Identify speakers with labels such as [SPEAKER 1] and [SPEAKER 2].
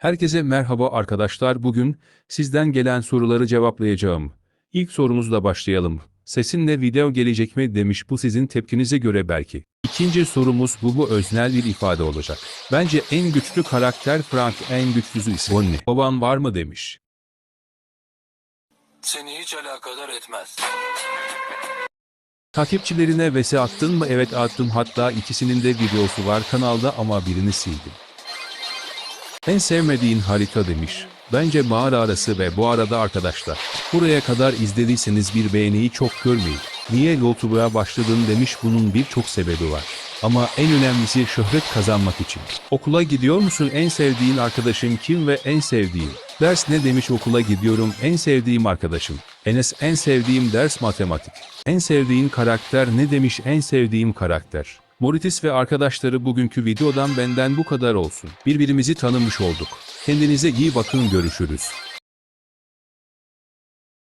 [SPEAKER 1] Herkese merhaba arkadaşlar. Bugün sizden gelen soruları cevaplayacağım. İlk sorumuzla başlayalım. Sesinle video gelecek mi demiş bu sizin tepkinize göre belki. İkinci sorumuz bu bu öznel bir ifade olacak. Bence en güçlü karakter Frank en güçlüsü ise Bonnie. Baban var mı demiş.
[SPEAKER 2] Seni hiç alakadar etmez.
[SPEAKER 1] Takipçilerine vs attın mı? Evet attım hatta ikisinin de videosu var kanalda ama birini sildim. En sevmediğin harita demiş. Bence mağara arası ve bu arada arkadaşlar. Buraya kadar izlediyseniz bir beğeniyi çok görmeyin. Niye YouTube'a başladın demiş bunun birçok sebebi var. Ama en önemlisi şöhret kazanmak için. Okula gidiyor musun en sevdiğin arkadaşın kim ve en sevdiğin? Ders ne demiş okula gidiyorum en sevdiğim arkadaşım. Enes en sevdiğim ders matematik. En sevdiğin karakter ne demiş en sevdiğim karakter. Moritis ve arkadaşları bugünkü videodan benden bu kadar olsun. Birbirimizi tanımış olduk. Kendinize iyi bakın görüşürüz.